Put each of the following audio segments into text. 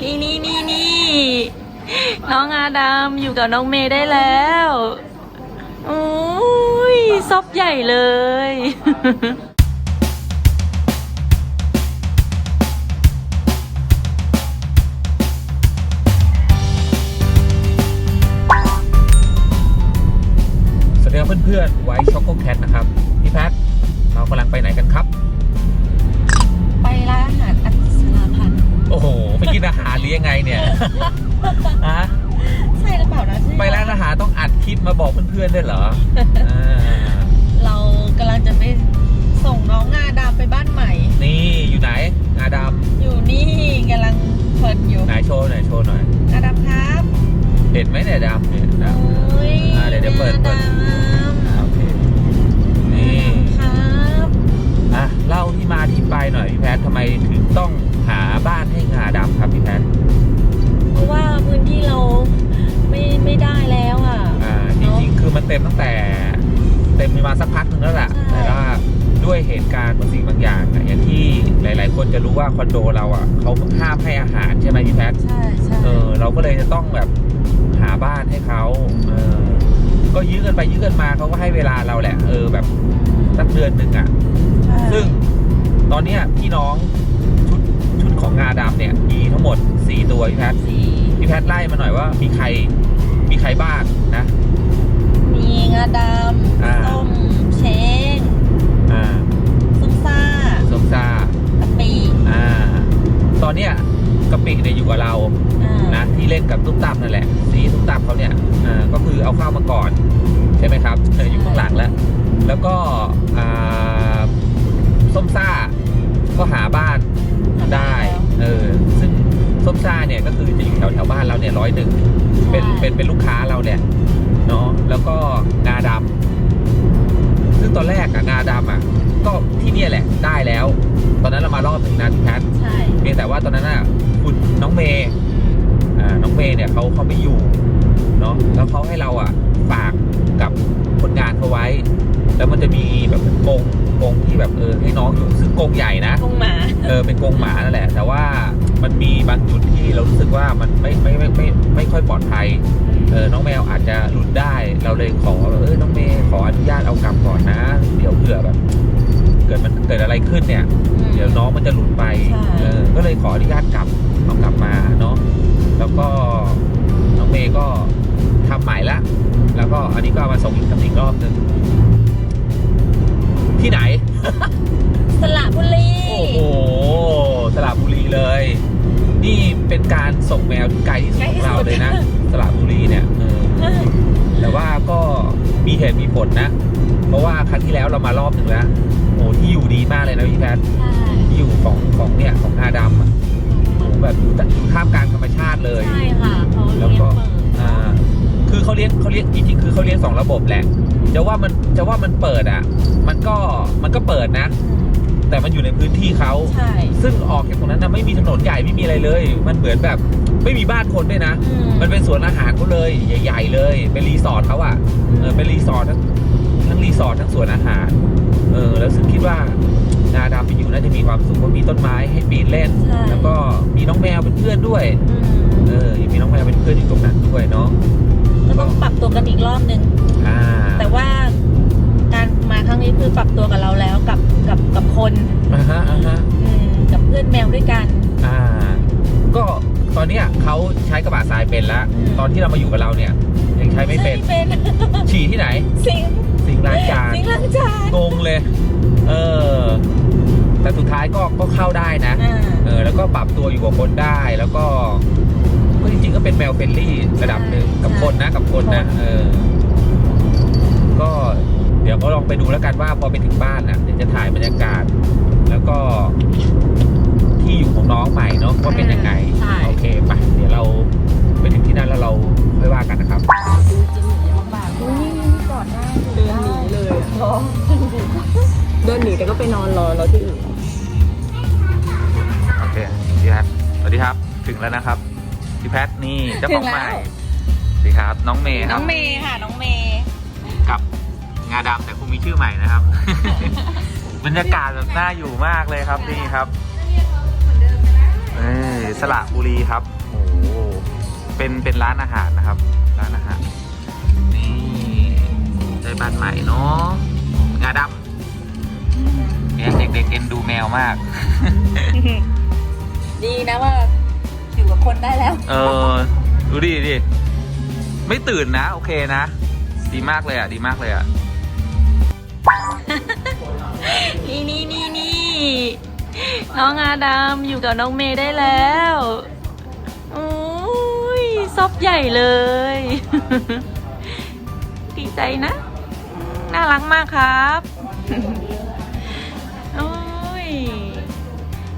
นี่นี่นี่นี่น้องอาดามอยู่กับน้องเมย์ได้แล้วอุ้ยซบใหญ่เลยสวัสดีครับเพื่อนๆ ไว้ช็อกโกแคทนะครับ พี่แพทเรากำลังไปไหนกันครับ ไปร้าน โอ้โหไปกินอาหารหรือยังไงเนี่ยฮะใช่หรือเปล่านะใช่ไปร้านอาหารต้องอัดคลิปมาบอกเพื่อนๆด้วยเหรออ่าเรากำลังจะไปส่งน้องงาดำไปบ้านใหม่ นี่อยู่ไหนอาดอยู่นี่กำลังเพลินอยู่ำไหนโชว์หน่อยโชว์หน่อยอาดำครับเห็นไหมเนี่ยดำเนี่ยดโอ้ยอ่าเดี๋ยวเดี๋ยวเปิดเปิดงาดำโอเคนี่ำครับอะเล่าที่มาที่ไปหน่อยพี่แพททำไมถึงต้องหา บ้านให้งาดำครับพี่แพทเพราะว่าพื้นที่เราไม่ไม่ได้แล้วอะ อ่าจริงๆคือมันเต็มตั้งแต่เต็มมาสักพักหนึ่งแล้วแหละใช่ แต่ว่าด้วยเหตุการณ์บางสิ่งบางอย่างอะอย่างที่หลาย ๆ คนจะรู้ว่าคอนโดเราอะเขาห้ามให้อาหารใช่ไหมพี่แพท ใช่ใช่เออเราก็เลยจะต้องแบบหาบ้านให้เขาเออก็ยื้อกันไปยื้อกันมาเขาก็ให้เวลาเราแหละ เออแบบสักเดือนหนึ่งอะใช่ซึ่งตอนเนี้ยพี่น้องชุดชุด ของงาดำเนี่ยมีทั้งหมดสี่ตัวพี่แพทสี่พี่แพทไล่มาหน่อยว่ามีใครมีใครบ้างนะ ส้มซ่าเนี่ยก็คือจะอยู่แถวแถวบ้านเราเนี่ยร้อยหนึ่งเป็นเป็นเป็นลูกค้าเราเนี่ยเนาะแล้วก็งาดำซึ่งตอนแรกอะงาดำอะก็ที่เนี่ยแหละได้แล้ว ตอนนั้นเรามารอบหนึ่งนะพี่แพทใช่เพียงแต่ว่าตอนนั้นน่ะคุณน้องเมย์อ่าน้องเมย์เนี่ยเขาเขาไม่อยู่เนาะแล้วเขาให้เราอะฝากกับคนงานเขาไว้ แล้วมันจะมีแบบกรงกรงที่แบบเออให้น้องอยู่ซึ่งกรงใหญ่นะกงหมาเออเป็นกรงหมานั่นแหละ แต่ว่า มันมีบางจุดที่เรารู้สึกว่ามันไม่ไม่ไม่ไม่ไม่ค่อยปลอดภัยเออน้องแมวอาจจะหลุดได้ เราเลยขอเออน้องเมย์ขออนุญาตเอากลับก่อนนะ เดี๋ยวเผื่อแบบ เกิดมันเกิดอะไรขึ้นเนี่ย เดี๋ยวน้องมันจะหลุดไปใช่เออก็เลยขออนุญาตกลับเอากลับมาเนาะแล้วก็น้องเมย์ก็ทำใหม่ละแล้วก็อันนี้ก็เอามาส่งอีกกับอีกรอบหนึ่งที่ไหน สระบุรี โอ้โห สระบุรีเลย นี่เป็นการส่งแมวที่ไกลที่สุดของเราเลยนะสระบุรีเนี่ยเออแต่ว่าก็มีเหตุมีผลนะ เพราะว่าครั้งที่แล้วเรามารอบหนึ่งแล้วโอ้โหที่อยู่ดีมากเลยนะพี่แพทใช่ที่อยู่ของของเนี่ยของงาดำอะโอ้โหแบบอยู่อยู่ท่ามกลางธรรมชาติเลยใช่ค่ะเขาแล้วเลี้ยก็งเปิดอ่าคือเขาเลี้ยงเขาเลี้ยงจริงๆคือเขาเลี้ยงสองระบบแหละจะว่ามันจะว่ามันเปิดอะ มันก็มันก็เปิดนะ แต่มันอยู่ในพื้นที่เขา ใช่ ซึ่งออกจากตรงนั้นนะไม่มีถนนใหญ่ไม่มีอะไรเลย มันเหมือนแบบไม่มีบ้านคนด้วยนะ อืม มันเป็นสวนอาหารเขาเลยใหญ่ๆเลย เป็นรีสอร์ทเขาอะเออเป็นรีสอร์ททั้งทั้งรีสอร์ททั้งสวนอาหาร เออ แล้วซึ่งคิดว่านาดำไปอยู่น่าจะมีความสุขเพราะมีต้นไม้ให้ปีนเล่น ใช่ แล้วก็มีน้องแมวเป็นเพื่อนด้วย อืมเออยังมีน้องแมวเป็นเพื่อนอยู่ตรงนั้นด้วยเนาะก็ต้องปรับตัวกันอีกรอบนึง อ่าแต่ว่าการ มาครั้งนี้คือปรับตัวกับเราแล้วกับกับกับคนอ่าฮะอ่าฮะอืมกับเพื่อนแมวด้วยกัน อ่า ก็ตอนเนี้ยเขาใช้กระบะทรายเป็นแล้ว อืม ตอนที่เรามาอยู่กับเราเนี่ยยังใช้ไม่เป็น ใช่เป็นฉี่ที่ไหน สิงสิงล้างจาน สิงล้างจานงงเลย เออ แต่สุดท้ายก็ก็เข้าได้นะ อ่าเออ แล้วก็ปรับตัวอยู่กับคนได้ แล้วก็ก็จริงๆก็เป็นแมวเฟรนลี่ระดับหนึ่งกับคนนะ กับคนนะ เออ ก็ เดี๋ยวก็ลองไปดูแล้วกันว่าพอไปถึงบ้านน่ะเดี๋ยวจะถ่ายบรรยากาศ แล้วก็ที่อยู่ของน้องใหม่เนาะว่าเป็นยังไงใช่ โอเคไปเดี๋ยวเราไปถึงที่นั่นแล้วเราค่อยว่ากันนะครับดูจริงหนีลำบากอุ้ยนี่กอดหน้าเดินหนีเลยท้องเดินหนีแต่ก็ไปนอนรอเราที่อื่น โอเคพี่แพทสวัสดีครับ ถึงแล้วนะครับ พี่แพทนี่เจ้าของใหม่สวัสดีครับ น้องเมย์คน้รัอบงเมย์ค่ะ น้องเมย์กับ งาดำแต่คงมีชื่อใหม่นะครับ บรรยากาศแบบน่าอยู่มากเลยครับนี่ครับสระบุรีครับโอ้โหเป็นเป็นร้านอาหารนะครับ ร้านอาหารนี่ได้บ้านใหม่เนาะงาดำเนี่ยเด็กๆเอ็นดูแมวมาก ดีนะว่าอยู่กับคนได้แล้ว เออดูดิดิไม่ตื่นนะ โอเคนะ ดีมากเลยอะ ดีมากเลยอะ นี่นี่นี่นี่น้องอาดามอยู่กับน้องเมย์ได้แล้วโอ้ยซอบใหญ่เลย ดีใจนะอืมน่ารักมากครับโอ้ย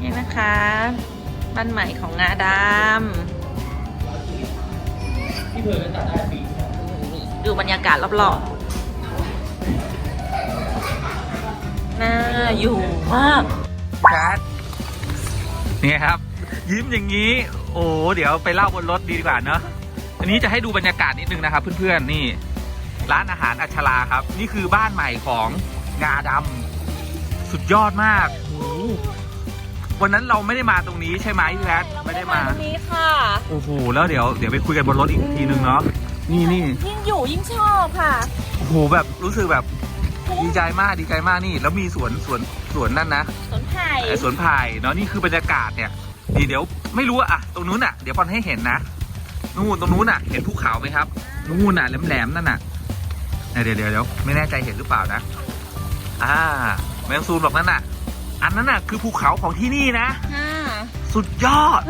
นี่นะคะบ้านใหม่ของงาดำดูบรรยากาศรอบๆ น่าอยู่มากครับนี่ครับ ยิ้มอย่างนี้ โอ้เดี๋ยวไปเล่าบนรถดีกว่าเนอะอันนี้จะให้ดูบรรยากาศนิดนึงนะครับ เพื่อนๆนี่ ร้านอาหารอัชราครับ นี่คือบ้านใหม่ของงาดำสุดยอดมากโอ้โหวันนั้นเราไม่ได้มาตรงนี้ใช่ไหมพี่แพทไม่ได้มาตรงนี้ค่ะโอ้โหแล้วเดี๋ยวเดี๋ยวไปคุยกันบนรถอีกทีนึงเนาะนี่นี่ยิ่งอยู่ยิ่งชอบค่ะโอ้โหแบบรู้สึกแบบ ดีใจมากดีใจมากนี่ แล้วมีสวนสวนสวนนั่นนะสวนไผ่ไอ้สวนไผ่เนาะนี่คือบรรยากาศเนี่ยดีเดี๋ยวไม่รู้อะอะตรงนู้นอะเดี๋ยวพอนให้เห็นนะนู่นตรงนู้นอะเห็นภูเขาไหมครับนู่นอะแหลมๆนั่นอะเดี๋ยวเดี๋ยวเดี๋ยวไม่แน่ใจเห็นหรือเปล่านะอ่าไม่ต้องซูมหรอกนั่นอะอันนั้นอะคือภูเขาของที่นี่นะค่ะสุดยอด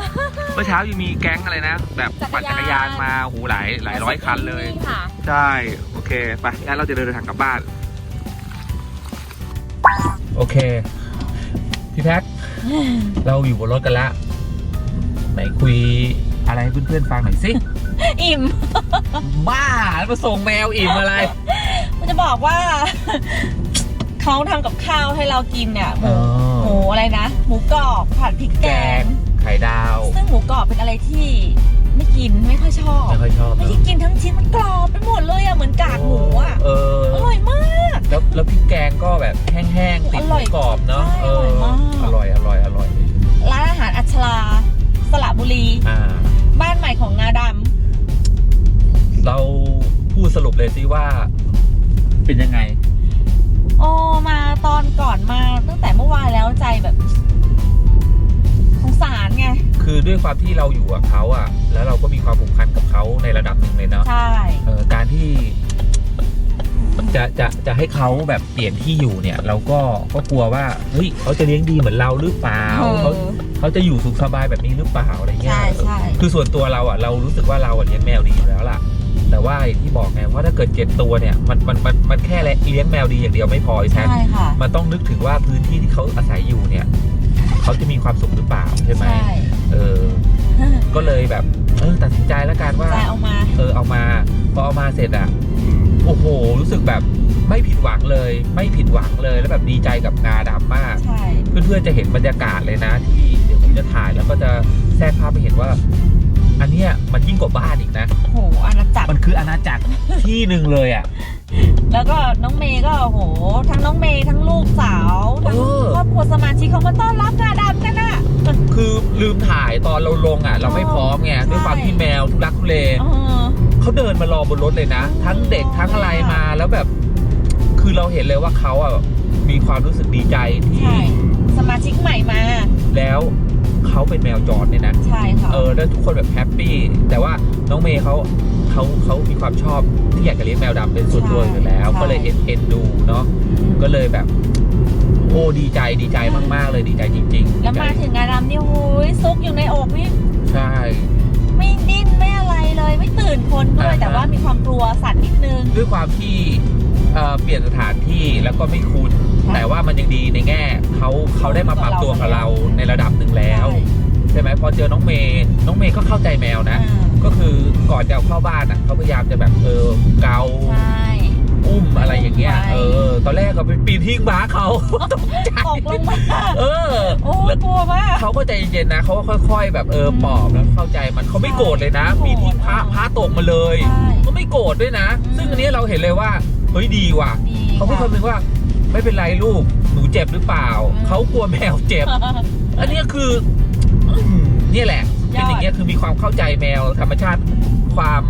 เมื่อเช้ายังมีแก๊งอะไรนะ แบบปั่นจักรยานมาโอ้โหหลายหลายร้อยคันเลยค่ะใช่ โอเค ไปงั้นเราจะเดินทางกลับบ้าน โอเค พี่แพ็คเราอยู่บนรถกันแล้วไหนคุยอะไรให้เพื่อนๆฟังหน่อยสิ อิ่ม บ้าแล้วมาส่งแมวอิ่มอะไร มันจะบอกว่า เขาทำกับข้าวให้เรากินเนี่ยหมูอ๋อ หมูอะไรนะ หมูกรอบผัดพริกแกแกงงไข่ดาวซึ่งหมูกรอบเป็นอะไรที่ไม่กินไม่ค่อยชอบ ไม่ค่อยชอบไม่เนได้อะกินทั้งชิ้นมันกรอบไปหมดเลยอะเหมือนกากหมูอะเออ อร่อยมาก แล้วแล้วพริกแกงก็แบบแห้งๆติดหมูกรอบเนาะใช่เออออร่ร่ออยยอร่อยอร่อยร้านอาหารอัชราสระบุรีอ่าบ้านใหม่ของงาดเราพูดสรุปเลยสิว่า เป็นยังไงำโอ้มาตอนก่อนมาตั้งแต่เมื่อวานแล้วใจแบบสงสารไง คือด้วยความที่เราอยู่กับเขาอะ แล้วเราก็มีความผูกพันกับเขาในระดับหนึ่งเลยเนาะใช่เออการที่ จะจะจะให้เขาแบบเปลี่ยนที่อยู่เนี่ย เราก็ก็กลัวว่าเฮ้ยเขาจะเลี้ยงดีเหมือนเราหรือเปล่าเอเขาอเขาจะอยู่สุขสบายแบบนี้หรือเปล่าอะไรเงี้ยใช่ใช่คือส่วนตัวเราอะเรารู้สึกว่าเราอะเลี้ยงแมวดีอยู่แล้วล่ะ แต่ว่าอย่างที่บอกไงว่าถ้าเกิดเจ็ดตัวเนี่ยมันมันมันมันแค่เลี้ยงแมวดีอย่างเดียวไม่พอไอ้แซคใช่ค่ะมันต้องนึกถึงว่าพื้นที่ที่เขาอาศัยอยู่เนี่ยเขาจะมีความสุขหรือเปล่าใช่ไหมใช่เออ ก็เลยแบบ เออตัดสินใจแล้วกันว่าใจเอามา เออเอามา พอเอามาเสร็จอะ โอ้โห รู้สึกแบบไม่ผิดหวังเลย ไม่ผิดหวังเลยแล้วแบบดีใจกับงาดำมาก ใช่ เพื่อนๆจะเห็นบรรยากาศเลยนะ ที่เดี๋ยวผมจะถ่ายแล้วก็จะแทรกภาพไปเห็นว่า อันเนี้ยมันยิ่งกว่าบ้านอีกนะโหอาณาจักรมันคืออาณาจักรที่หนึ่งเลยอะ แล้วก็น้องเมย์ก็โอ้โห ทั้งน้องเมย์ทั้งลูกสาวทั้งเออ ครอบครัวสมาชิกเขามาต้อนรับงาดำกันอะ คือลืมถ่ายตอนเราลงอะ เราไม่พร้อมไงใช่ ด้วยความที่แมวทุลักทุเลเออ เขาเดินมารอบนรถเลยนะ ทั้งเด็กทั้งอะไรมาแล้วแบบ คือเราเห็นเลยว่าเขาอะมีความรู้สึกดีใจที่ใช่ สมาชิกใหม่มา แล้วเขาเป็นแมวจรเนี่ยนะ ใช่ค่ะ เออแล้วทุกคนแบบแฮปปี้แต่ว่าน้องเมย์เขา เขาเขามีความชอบที่อยากจะเลี้ยงแมวดำเป็นส่วนตัวอยู่แล้ว ใช่ ก็เลยเอ็นเอ็นดูเนาะก็เลยแบบ โอ้ดีใจดีใจมากๆเลยดีใจจริงๆแล้วมาดีใจถึงงาดำนี่โอ้ยซุกอยู่ในอกนี่ใช่ ไม่ดิ้นไม่อะไรเลย ไม่ตื่นคนด้วย อ่าฮะ แต่ว่ามีความกลัวสัตว์นิดนึง ด้วยความที่เอ่อเปลี่ยนสถานที่แล้วก็ไม่คุ้นค่ะ แต่ว่ามันยังดีในแง่เขาเขาได้มาปรับตัวกับเราในระดับหนึ่งแล้ว ใช่ไหมพอเจอน้องเมย์น้องเมย์ก็เข้าใจแมวนะ อ่า ก็คือก่อนจะเอาเข้าบ้านอะเขาพยายามจะแบบเออเกาใช่ อุ้มอะไรอย่างเงี้ยไว้เออ ตอนแรกก็ไปปีนทิ้งม้าเขาตกใจตกลงมาเออโอ้แล้วกลัวมากเขาก็ใจเย็นๆนะเขาก็ค่อย ๆ แบบเออปลอบแล้วเข้าใจมันเขาไม่โกรธเลยนะไม่ปีนโกรธทิ้งพระพระตกมาเลยใช่ก็ไม่โกรธด้วยนะอืมซึ่งอันนี้เราเห็นเลยว่าเฮ้ยดีว่ะดีเขาพูดค่ะคำนึงว่าไม่เป็นไรลูกหนูเจ็บหรือเปล่าอืมเขากลัวแมวเจ็บ อันเนี้ยคืออืมเนี่ยแหละ อย่างเงี้ยคือมีความเข้าใจแมวธรรมชาติความ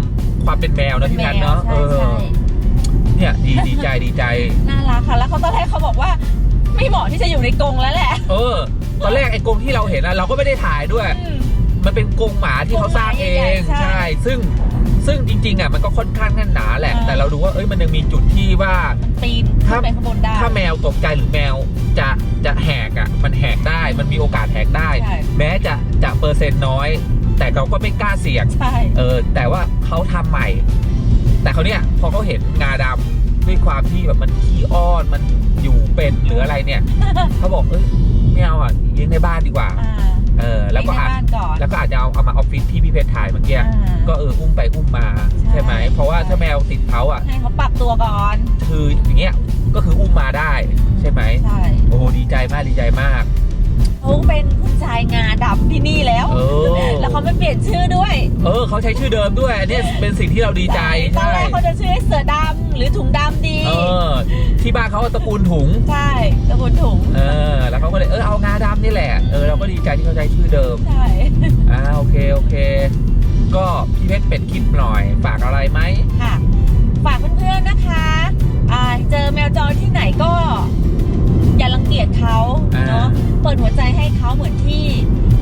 ความเป็นแมวนะพี่แพทย์เนาะใช่เออใช่เนี่ยดีดีใจดีใจน่ารักค่ะแล้วเขาตอนแรกเขาบอกว่า ไม่เหมาะที่จะอยู่ในกรงแล้วแหละ เออ ตอนแรกไอ้กรงที่เราเห็นอะเราก็ไม่ได้ถ่ายด้วยอืมมันเป็นกรงหมาที่เขาสร้างเอกรงหมาใหญ่งๆใช่ใช่ ซึ่ง ซึ่งจริงๆอะมันก็ค่อนข้างแน่นหนาแหละ อ่า แต่เราดูว่าเอ้ยมันยังมีจุดที่ว่าปีนถ้า ขึ้นไปข้างบนได้ถ้าแมวตกใจหรือแมวจะจะแหกอะมันแหกได้มันมีโอกาสแหกได้ ใช่แม้จะจะเปอร์เซ็นต์น้อย แต่เราก็ไม่กล้าเสี่ยง ใช่ เออแต่ว่าเขาทำใหม่ แต่เขาเนี่ยพอเขาเห็นงาดำด้วยความที่แบบมันขี้อ้อนมันอยู่เป็นหรืออะไรเนี่ย เขาบอกเอ้ยไม่เอาอะเลี้ยงในบ้านดีกว่า อ่า เออแล้วก็เลี้ยงในอาจบ้านก่อนแล้วก็อาจจะเอาเอามาออฟฟิศที่พี่เพชรถ่ายเมื่อกี้อ่าก็เอออุ้มไปอุ้มมาใช่ใช่ไหมเพราะว่าถ้าแมวติดเขาอะ ให้เขาปรับตัวก่อน คืออย่างเงี้ยก็คืออุ้มมาได้ใช่ไหมใช่โอ้โหดีใจมากดีใจมาก เขาเป็นผู้ชายงาดำที่นี่แล้ว เออ แล้วเขาไม่เปลี่ยนชื่อด้วยเออเขาใช้ชื่อเดิมด้วย อันเนี้ยเป็นสิ่งที่เราดีใจตอนใช่แรกเขาจะชื่อเสือดำหรือถุงดำดี เออ ที่บ้านเขาตระกูลถุง ใช่ตะบนถุง เออ แล้วเขาก็เลยเออเอางาดำนี่แหละเออเราก็ดีใจที่เขาใช้ชื่อเดิม ใช่ อ่าโอเคโอเค ก็พี่เพชรเป็ดคลิปหน่อยฝากอะไรไหม ค่ะ ฝากเพื่อนๆนะคะอ่าเจอแมวจรที่ไหนก็อย่ารัง เกียจเขาอ่าเนาะเปิดหัวใจให้เขาเหมือนที่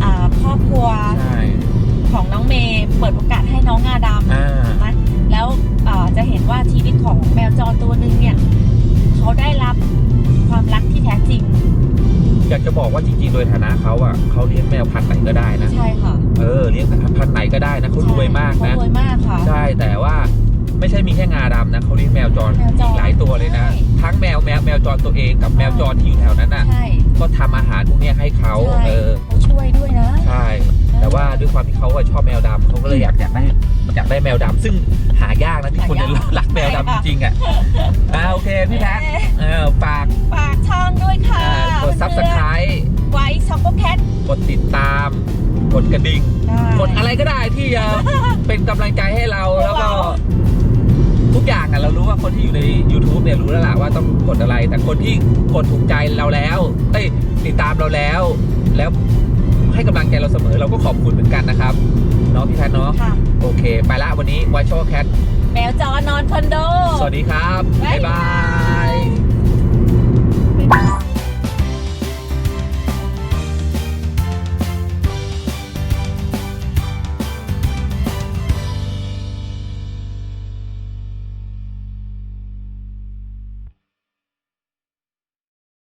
อ่าครอบครัวใช่ของน้องเมย์เปิดโอกาสให้น้องงาดำอ่านะแล้วเอ่อจะเห็นว่าชีวิตของแมวจรตัวหนึ่งเนี่ยเขาได้รับความรักที่แท้จริง อยากจะบอกว่าจริงๆ โดยฐานะเขาอะเขาเลี้ยงแมวพันธุ์ไหนก็ได้นะใช่ค่ะเออเลี้ยงพันธุ์ไหนก็ได้นะเขารวยมากเขานะรวยมากค่ะใช่แต่ว่า ไม่ใช่มีแค่งาดำนะเขาเลี้ยงแมวจรแมวจรอีกหลายตัวเลยนะ ใช่ ทั้งแมวแมวแมวจรตัวเองกับแมวจรที่อยู่แถวนั้นน่ะ ใช่ก็ทำอาหารพวกเนี้ยให้เขาใช่เออ เขาช่วยด้วยนะใช่ แต่ว่าด้วยความที่เขาอะชอบแมวดำเขาก็เลยอยากอยากได้อยากได้แมวดำซึ่งหายากนะที่คนจะหายากรักแมวดำจริงๆอะอ่าโอเคพี่แพทเออฝากฝากช่องด้วยค่ะอ่ากดซับสไครเพื่อนต์ๆไว้ช็อกโกแคทกดติดตาม กดกระดิ่ง กดอะไรก็ได้ที่จะเป็นกำลังใจให้เราพวกเราแล้วก็ทุ กอย่างอะเรารู้ว่าคนที่อยู่ใน YouTube เนี่ยรู้แล้วล่ะว่าต้องกดอะไร แต่คนที่กดถูกใจเราแล้วเอ้ยติดตามเราแล้ว แล้วให้กำลังใจเราเสมอเราก็ขอบคุณเหมือนกันนะครับเนาะพี่แพทเนาะค่ะ โอเค ไปละวันนี้ไวช o แคทแมวจรนอนคอนโด สวัสดีครับ บ๊ายบายบ๊ายบาย